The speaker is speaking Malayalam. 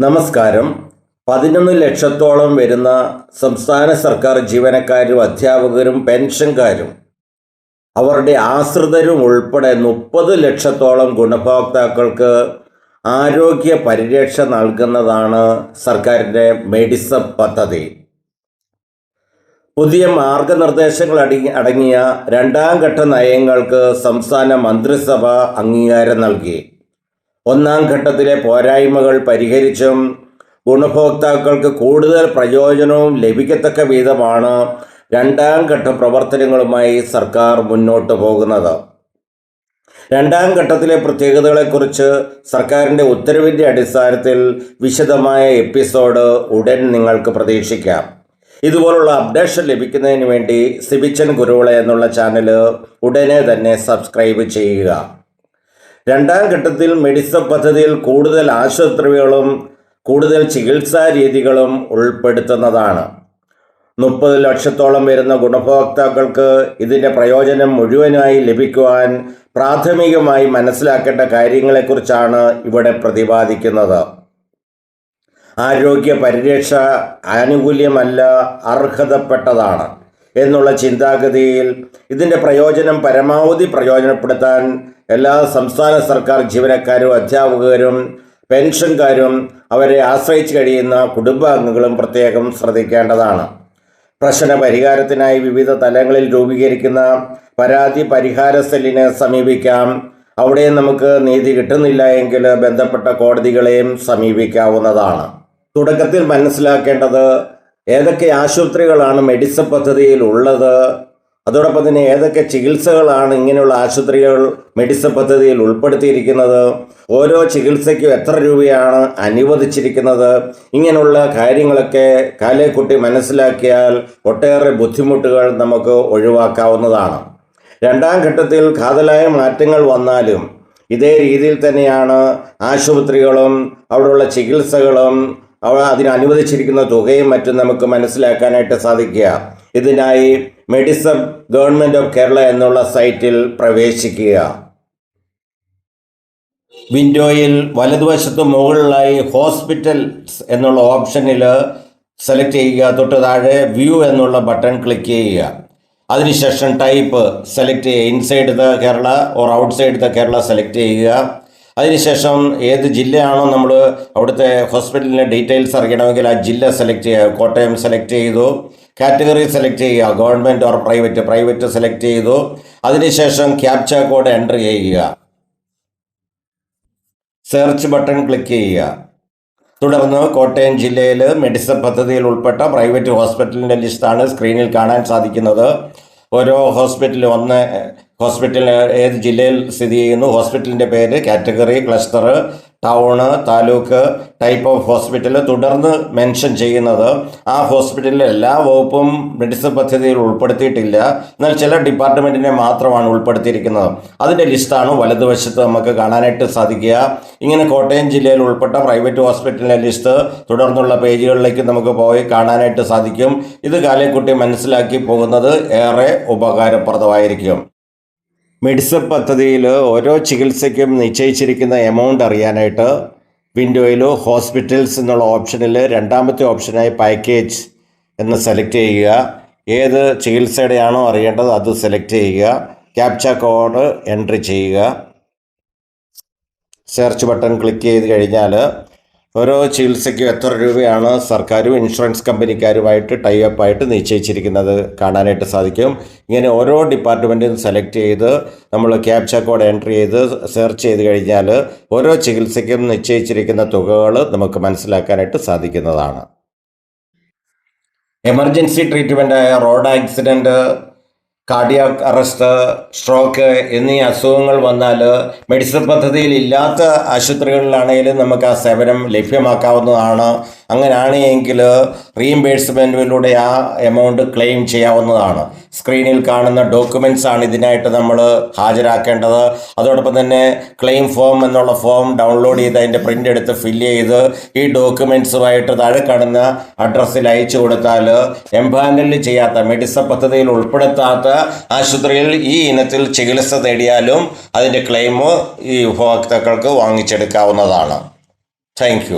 നമസ്കാരം. പതിനൊന്ന് ലക്ഷത്തോളം വരുന്ന സംസ്ഥാന സർക്കാർ ജീവനക്കാരും അധ്യാപകരും പെൻഷൻകാരും അവരുടെ ആശ്രിതരും ഉൾപ്പെടെ മുപ്പത് ലക്ഷത്തോളം ഗുണഭോക്താക്കൾക്ക് ആരോഗ്യ പരിരക്ഷ നൽകുന്നതാണ് സർക്കാരിന്റെ മെഡിസ പദ്ധതി. പുതിയ മാർഗനിർദ്ദേശങ്ങൾ അടി അടങ്ങിയ രണ്ടാം ഘട്ട നയങ്ങൾക്ക് സംസ്ഥാന മന്ത്രിസഭ അംഗീകാരം നൽകി. ഒന്നാം ഘട്ടത്തിലെ പോരായ്മകൾ പരിഹരിച്ചും ഗുണഭോക്താക്കൾക്ക് കൂടുതൽ പ്രയോജനവും ലഭിക്കത്തക്ക വിധമാണ് രണ്ടാം ഘട്ട പ്രവർത്തനങ്ങളുമായി സർക്കാർ മുന്നോട്ട് പോകുന്നത്. രണ്ടാം ഘട്ടത്തിലെ പ്രത്യേകതകളെക്കുറിച്ച് സർക്കാരിന്റെ ഉത്തരവിന്റെ അടിസ്ഥാനത്തിൽ വിശദമായ എപ്പിസോഡ് ഉടൻ നിങ്ങൾക്ക് പ്രതീക്ഷിക്കാം. ഇതുപോലുള്ള അപ്ഡേഷൻ ലഭിക്കുന്നതിന് വേണ്ടി സിബിച്ചൻ ഗുരുവള എന്നുള്ള ചാനൽ ഉടനെ തന്നെ സബ്സ്ക്രൈബ് ചെയ്യുക. രണ്ടാം ഘട്ടത്തിൽ മെഡിസ പദ്ധതിയിൽ കൂടുതൽ ആശുപത്രികളും കൂടുതൽ ചികിത്സാ രീതികളും ഉൾപ്പെടുത്തുന്നതാണ്. മുപ്പത് ലക്ഷത്തോളം വരുന്ന ഗുണഭോക്താക്കൾക്ക് ഇതിന്റെ പ്രയോജനം മുഴുവനായി ലഭിക്കുവാൻ പ്രാഥമികമായി മനസ്സിലാക്കേണ്ട കാര്യങ്ങളെക്കുറിച്ചാണ് ഇവിടെ പ്രതിപാദിക്കുന്നത്. ആരോഗ്യ പരിരക്ഷ ആനുകൂല്യമല്ല അർഹതപ്പെട്ടതാണ്. എന്നുള്ള ചിന്താഗതിയിൽ ഇതിന്റെ പ്രയോജനം പരമാവധി പ്രയോജനപ്പെടുത്താൻ എല്ലാ സംസ്ഥാന സർക്കാർ ജീവനക്കാരും അധ്യാപകരും പെൻഷൻകാരും അവരെ ആശ്രയിച്ച് കഴിയുന്ന കുടുംബാംഗങ്ങളും പ്രത്യേകം ശ്രദ്ധിക്കേണ്ടതാണ്. പ്രശ്ന പരിഹാരത്തിനായി വിവിധ തലങ്ങളിൽ രൂപീകരിക്കുന്ന പരാതി പരിഹാര സെല്ലിനെ സമീപിക്കാം. അവിടെ നമുക്ക് നീതി കിട്ടുന്നില്ല എങ്കിൽ ബന്ധപ്പെട്ട കോടതികളെയും സമീപിക്കാവുന്നതാണ്. തുടക്കത്തിൽ മനസ്സിലാക്കേണ്ടത് ഏതൊക്കെ ആശുപത്രികളാണ് മെഡിസ പദ്ധതിയിൽ ഉള്ളത്? അതോടൊപ്പം തന്നെ ഏതൊക്കെ ചികിത്സകളാണ് ഇങ്ങനെയുള്ള ആശുപത്രികൾ മെഡിസ പദ്ധതിയിൽ ഉൾപ്പെടുത്തിയിരിക്കുന്നത്? ഓരോ ചികിത്സയ്ക്കും എത്ര രൂപയാണ് അനുവദിച്ചിരിക്കുന്നത്? ഇങ്ങനെയുള്ള കാര്യങ്ങളൊക്കെ കാലേക്കുട്ടി മനസ്സിലാക്കിയാൽ ഒട്ടേറെ ബുദ്ധിമുട്ടുകൾ നമുക്ക് ഒഴിവാക്കാവുന്നതാണ്. രണ്ടാം ഘട്ടത്തിൽ കാതലായ മാറ്റങ്ങൾ വന്നാലും ഇതേ രീതിയിൽ തന്നെയാണ് ആശുപത്രികളും അവിടെയുള്ള ചികിത്സകളും അവ അതിന് അനുവദിച്ചിരിക്കുന്ന തുകയും മറ്റും നമുക്ക് മനസ്സിലാക്കാനായിട്ട് സാധിക്കുക. ഇതിനായി മെഡിസം ഗവൺമെന്റ് ഓഫ് കേരള എന്നുള്ള സൈറ്റിൽ പ്രവേശിക്കുക. വിൻഡോയിൽ വലതുവശത്ത് മുകളിലായി ഹോസ്പിറ്റൽസ് എന്നുള്ള ഓപ്ഷനിൽ സെലക്ട് ചെയ്യുക. തൊട്ട് താഴെ വ്യൂ എന്നുള്ള ബട്ടൺ ക്ലിക്ക് ചെയ്യുക. അതിനുശേഷം ടൈപ്പ് സെലക്ട് ചെയ്യുക. Inside the Kerala or outside the Kerala select ചെയ്യുക. അതിനുശേഷം ഏത് ജില്ലയാണോ നമ്മൾ അവിടുത്തെ ഹോസ്പിറ്റലിന്റെ ഡീറ്റെയിൽസ് അറിയണമെങ്കിൽ ആ ജില്ല സെലക്ട് ചെയ്യുക കോട്ടയം സെലക്ട് ചെയ്തു കാറ്റഗറി സെലക്ട് ചെയ്യുക government or private private select ചെയ്തു. അതിനുശേഷം ക്യാപ്ച കോഡ് എന്റർ ചെയ്യുക. സെർച്ച് ബട്ടൺ ക്ലിക്ക് ചെയ്യുക. തുടർന്ന് കോട്ടയം ജില്ലയിൽ മെഡിസൺ പദ്ധതിയിൽ ഉൾപ്പെട്ട പ്രൈവറ്റ് ഹോസ്പിറ്റലിന്റെ ലിസ്റ്റാണ് സ്ക്രീനിൽ കാണാൻ സാധിക്കുന്നത്. ഓരോ ഹോസ്പിറ്റലും ഒന്ന് ഹോസ്പിറ്റൽ ഏത് ജില്ലയിൽ സ്ഥിതി ചെയ്യുന്നു? ഹോസ്പിറ്റലിന്റെ പേര് category cluster town taluk type of hospital തുടർന്ന് മെൻഷൻ ചെയ്യുന്നത്. ആ ഹോസ്പിറ്റലിലെ എല്ലാ വകുപ്പും മെഡിസിൻ പദ്ധതിയിൽ ഉൾപ്പെടുത്തിയിട്ടില്ല. എന്നാൽ ചില ഡിപ്പാർട്ട്മെന്റിനെ മാത്രമാണ് ഉൾപ്പെടുത്തിയിരിക്കുന്നത്. അതിന്റെ ലിസ്റ്റാണ് വലതുവശത്ത് നമുക്ക് കാണാനായിട്ട് സാധിക്കുക. ഇങ്ങനെ കോട്ടയം ജില്ലയിൽ ഉൾപ്പെട്ട പ്രൈവറ്റ് ഹോസ്പിറ്റലിന്റെ ലിസ്റ്റ് തുടർന്നുള്ള പേജുകളിലേക്ക് നമുക്ക് പോയി കാണാനായിട്ട് സാധിക്കും. ഇത് കാലേക്കുട്ടി മനസ്സിലാക്കി പോകുന്നത് ഏറെ ഉപകാരപ്രദമായിരിക്കും. മെഡിസപ്പ് പദ്ധതിയിൽ ഓരോ ചികിത്സയ്ക്കും നിശ്ചയിച്ചിരിക്കുന്ന എമൗണ്ട് അറിയാനായിട്ട് വിൻഡോയിൽ ഹോസ്പിറ്റൽസ് എന്നുള്ള ഓപ്ഷനിൽ രണ്ടാമത്തെ ഓപ്ഷനായി പാക്കേജ് എന്ന് സെലക്ട് ചെയ്യുക. ഏത് ചികിത്സയുടെയാണോ അറിയേണ്ടത് അത് സെലക്ട് ചെയ്യുക. ക്യാപ്ച കോഡ് എൻട്രി ചെയ്യുക. സെർച്ച് ബട്ടൺ ക്ലിക്ക് ചെയ്ത് കഴിഞ്ഞാൽ ഓരോ ചികിത്സയ്ക്കും എത്ര രൂപയാണ് സർക്കാരും ഇൻഷുറൻസ് കമ്പനിക്കാരുമായിട്ട് ടൈ അപ്പ് ആയിട്ട് നിശ്ചയിച്ചിരിക്കുന്നത് കാണാനായിട്ട് സാധിക്കും. ഇങ്ങനെ ഓരോ ഡിപ്പാർട്ട്മെന്റും സെലക്ട് ചെയ്ത് നമ്മൾ ക്യാപ്ച കോഡ് എൻട്രി ചെയ്ത് സെർച്ച് ചെയ്ത് കഴിഞ്ഞാൽ ഓരോ ചികിത്സയ്ക്കും നിശ്ചയിച്ചിരിക്കുന്ന തുകകൾ നമുക്ക് മനസ്സിലാക്കാനായിട്ട് സാധിക്കുന്നതാണ്. Emergency ട്രീറ്റ്മെന്റായ road accident cardiac arrest stroke എന്നീ അസുഖങ്ങൾ വന്നാൽ മെഡിസിൻ പദ്ധതിയിൽ ഇല്ലാത്ത ആശുപത്രികളിലാണെങ്കിലും നമുക്ക് ആ സേവനം ലഭ്യമാക്കാവുന്നതാണ്. അങ്ങനെയാണ് എങ്കിൽ റീഇംബേഴ്സ്മെന്റിലൂടെ ആ എമൗണ്ട് ക്ലെയിം ചെയ്യാവുന്നതാണ്. സ്ക്രീനിൽ കാണുന്ന ഡോക്യുമെന്റ്സ് ആണ് ഇതിനായിട്ട് നമ്മൾ ഹാജരാക്കേണ്ടത്. അതോടൊപ്പം തന്നെ ക്ലെയിം ഫോം എന്നുള്ള ഫോം ഡൗൺലോഡ് ചെയ്ത് അതിന്റെ പ്രിന്റ് എടുത്ത് ഫില്ല് ചെയ്ത് ഈ ഡോക്യുമെന്റ്സുമായിട്ട് താഴെ കാണുന്ന അഡ്രസ്സിൽ അയച്ചു കൊടുത്താൽ എംപാനലിൽ ചെയ്യാത്ത മെഡിസ പദ്ധതിയിൽ ഉൾപ്പെടുത്താത്ത ആശുപത്രിയിൽ ഈ ഇനത്തിൽ ചികിത്സ തേടിയാലും അതിന്റെ ക്ലെയിം ഈ ഉപഭോക്താക്കൾക്ക് വാങ്ങിച്ചെടുക്കാവുന്നതാണ്. താങ്ക്